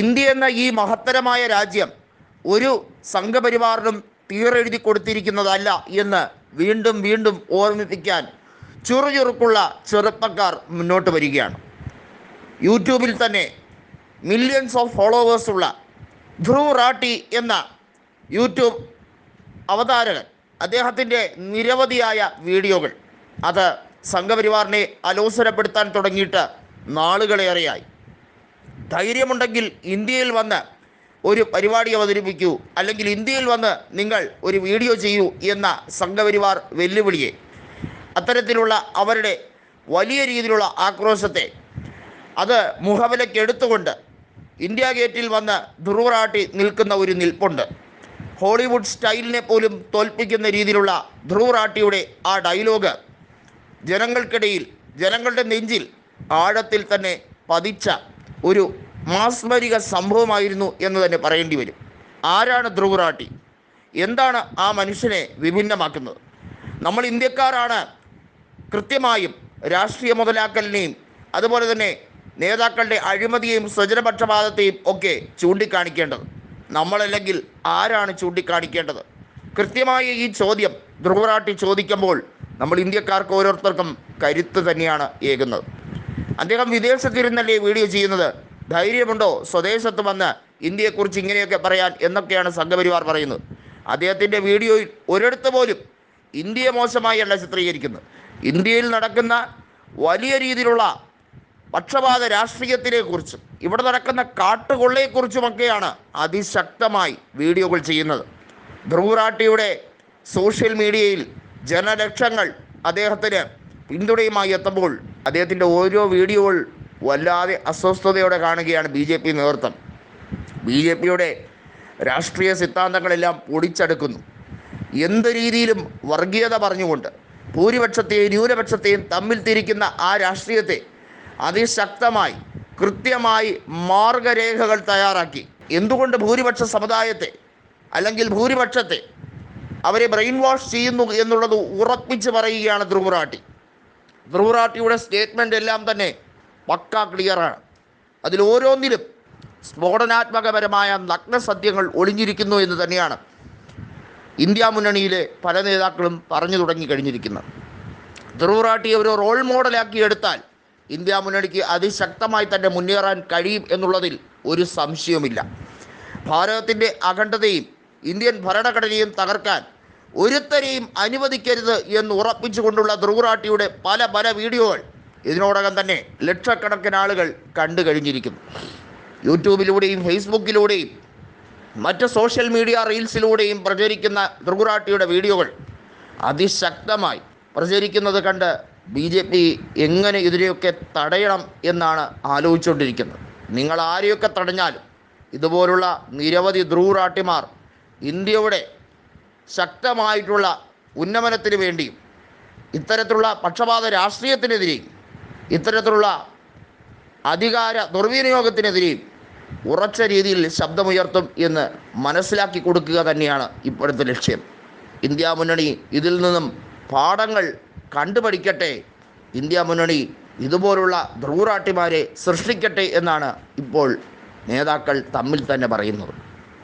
India എന്ന ഈ മഹത്തരമായ രാജ്യം ഒരു സംഘപരിവാറിനും തീറെഴുതി കൊടുത്തിരിക്കുന്നതല്ല എന്ന് വീണ്ടും വീണ്ടും ഓർമ്മിപ്പിക്കാൻ ചുറുചുറുക്കുള്ള ചെറുപ്പക്കാർ മുന്നോട്ട് വരികയാണ്. യൂട്യൂബിൽ തന്നെ മില്യൺസ് ഓഫ് ഫോളോവേഴ്സ് ഉള്ള ധ്രുവ് റാട്ടി എന്ന യൂട്യൂബ് അവതാരകൻ അദ്ദേഹത്തിന്റെ നിരവധിയായ വീഡിയോകൾ. അത് സംഘപരിവാറിനെ അലോസരപ്പെടുത്താൻ തുടങ്ങിയിട്ട് നാളുകളേറെയായി. ധൈര്യമുണ്ടെങ്കിൽ ഇന്ത്യയിൽ വന്ന് ഒരു പരിപാടി അവതരിപ്പിക്കൂ. അല്ലെങ്കിൽ ഇന്ത്യയിൽ വന്ന് നിങ്ങൾ ഒരു വീഡിയോ ചെയ്യൂ എന്ന സംഘപരിവാർ വെല്ലുവിളിയെ. അത്തരത്തിലുള്ള അവരുടെ വലിയ രീതിയിലുള്ള ആക്രോശത്തെ അത് മുഖവിലക്കെടുത്തുകൊണ്ട് ഇന്ത്യ ഗേറ്റിൽ വന്ന് ധ്രുവറാട്ടി നിൽക്കുന്ന ഒരു നിൽപ്പുണ്ട്. ഹോളിവുഡ് സ്റ്റൈലിനെ പോലും തോൽപ്പിക്കുന്ന രീതിയിലുള്ള ധ്രുവറാട്ടിയുടെ ആ ഡയലോഗ് ജനങ്ങൾക്കിടയിൽ ജനങ്ങളുടെ നെഞ്ചിൽ ആഴത്തിൽ തന്നെ പതിച്ച ഒരു മാസ്മരിക സംഭവമായിരുന്നു എന്ന് തന്നെ പറയേണ്ടി വരും. ആരാണ് ധ്രുവറാട്ടി? എന്താണ് ആ മനുഷ്യനെ വിഭിന്നമാക്കുന്നത്? നമ്മൾ ഇന്ത്യക്കാരാണ് കൃത്യമായും രാഷ്ട്രീയ മുതലാക്കലിനെയും അതുപോലെ തന്നെ നേതാക്കളുടെ അഴിമതിയെയും സ്വജനപക്ഷപാതത്തെയും ഒക്കെ ചൂണ്ടിക്കാണിക്കേണ്ടത്. നമ്മളല്ലെങ്കിൽ ആരാണ് ചൂണ്ടിക്കാണിക്കേണ്ടത്? കൃത്യമായ ഈ ചോദ്യം ധ്രുവറാട്ടി ചോദിക്കുമ്പോൾ നമ്മൾ ഇന്ത്യക്കാർക്ക് ഓരോരുത്തർക്കും കരുത്ത് തന്നെയാണ് ഏകുന്നത്. അദ്ദേഹം വിദേശത്തിരുന്നല്ലേ വീഡിയോ ചെയ്യുന്നത്? ധൈര്യമുണ്ടോ? സ്വദേശത്ത് വന്ന് ഇന്ത്യയെക്കുറിച്ച് ഇങ്ങനെയൊക്കെ പറയാൻ എന്നൊക്കെയാണ് സംഘപരിവാർ പറയുന്നത്. അദ്ദേഹത്തിന്റെ വീഡിയോയിൽ ഒരിടത്ത് പോലും ഇന്ത്യയെ മോശമായല്ല ചിത്രീകരിക്കുന്നത്. ഇന്ത്യയിൽ നടക്കുന്ന വലിയ രീതിയിലുള്ള പക്ഷപാത രാഷ്ട്രീയത്തിനെക്കുറിച്ചും ഇവിടെ നടക്കുന്ന കാട്ടുകൊള്ളയെക്കുറിച്ചുമൊക്കെയാണ് അതിശക്തമായി വീഡിയോകൾ ചെയ്യുന്നത്. ധ്രുവറാട്ടിയുടെ സോഷ്യൽ മീഡിയയിൽ ജനലക്ഷങ്ങൾ അദ്ദേഹത്തിന് പിന്തുണയുമായി എത്തുമ്പോൾ അദ്ദേഹത്തിന്റെ ഓരോ വീഡിയോകൾ വല്ലാതെ അസ്വസ്ഥതയോടെ കാണുകയാണ് ബി ജെ പി നേതൃത്വം. ബി ജെ പിയുടെ രാഷ്ട്രീയ സിദ്ധാന്തങ്ങളെല്ലാം പൊടിച്ചെടുക്കുന്നു. എന്ത് രീതിയിലും വർഗീയത പറഞ്ഞുകൊണ്ട് ഭൂരിപക്ഷത്തെയും ന്യൂനപക്ഷത്തെയും തമ്മിൽ തിരിക്കുന്ന ആ രാഷ്ട്രീയത്തെ അതിശക്തമായി കൃത്യമായി മാർഗരേഖകൾ തയ്യാറാക്കി. എന്തുകൊണ്ട് ഭൂരിപക്ഷ സമുദായത്തെ അല്ലെങ്കിൽ ഭൂരിപക്ഷത്തെ അവരെ ബ്രെയിൻ വാഷ് ചെയ്യുന്നു എന്നുള്ളത് ഉറപ്പിച്ച് പറയുകയാണ് ധ്രുവറാട്ടി. ധ്രുവറാട്ടിയുടെ സ്റ്റേറ്റ്മെന്റ് എല്ലാം തന്നെ പക്ക ക്ലിയറാണ്. അതിൽ ഓരോന്നിലും സ്ഫോടനാത്മകപരമായ നഗ്നസത്യങ്ങൾ ഒളിഞ്ഞിരിക്കുന്നു എന്ന് തന്നെയാണ് ഇന്ത്യ മുന്നണിയിലെ പല നേതാക്കളും പറഞ്ഞു തുടങ്ങി കഴിഞ്ഞിരിക്കുന്നത്. ധ്രുവറാട്ടിയെ ഒരു റോൾ മോഡലാക്കി എടുത്താൽ ഇന്ത്യ മുന്നണിക്ക് അതിശക്തമായി തന്നെ മുന്നേറാൻ കഴിയും എന്നുള്ളതിൽ ഒരു സംശയവുമില്ല. ഭാരതത്തിന്റെ അഖണ്ഡതയും ഇന്ത്യൻ ഭരണഘടനയും തകർക്കാൻ ഒരുത്തരെയും അനുവദിക്കരുത് എന്ന് ഉറപ്പിച്ചുകൊണ്ടുള്ള ധ്രുവറാട്ടിയുടെ പല പല വീഡിയോകൾ ഇതിനോടകം തന്നെ ലക്ഷക്കണക്കിന് ആളുകൾ കണ്ടു കഴിഞ്ഞിരിക്കുന്നു. യൂട്യൂബിലൂടെയും ഫേസ്ബുക്കിലൂടെയും മറ്റ് സോഷ്യൽ മീഡിയ റീൽസിലൂടെയും പ്രചരിക്കുന്ന ത്രികുറാട്ടിയുടെ വീഡിയോകൾ അതിശക്തമായി പ്രചരിക്കുന്നത് കണ്ട് ബി ജെ പി എങ്ങനെ ഇതിനെയൊക്കെ തടയണം എന്നാണ് ആലോചിച്ചുകൊണ്ടിരിക്കുന്നത്. നിങ്ങൾ ആരെയൊക്കെ തടഞ്ഞാലും ഇതുപോലുള്ള നിരവധി ധ്രുവറാട്ടിമാർ ഇന്ത്യയുടെ ശക്തമായിട്ടുള്ള ഉന്നമനത്തിന് വേണ്ടിയും ഇത്തരത്തിലുള്ള പക്ഷപാത രാഷ്ട്രീയത്തിനെതിരെയും ഇത്തരത്തിലുള്ള അധികാര ദുർവിനിയോഗത്തിനെതിരെയും ഉറച്ച രീതിയിൽ ശബ്ദമുയർത്തും എന്ന് മനസ്സിലാക്കി കൊടുക്കുക തന്നെയാണ് ഇപ്പോഴത്തെ ലക്ഷ്യം. ഇന്ത്യ മുന്നണി ഇതിൽ നിന്നും പാഠങ്ങൾ കണ്ടുപഠിക്കട്ടെ ഇന്ത്യ മുന്നണി ഇതുപോലുള്ള ധ്രൂറാട്ടിമാരെ സൃഷ്ടിക്കട്ടെ എന്നാണ് ഇപ്പോൾ നേതാക്കൾ തമ്മിൽ തന്നെ പറയുന്നത്.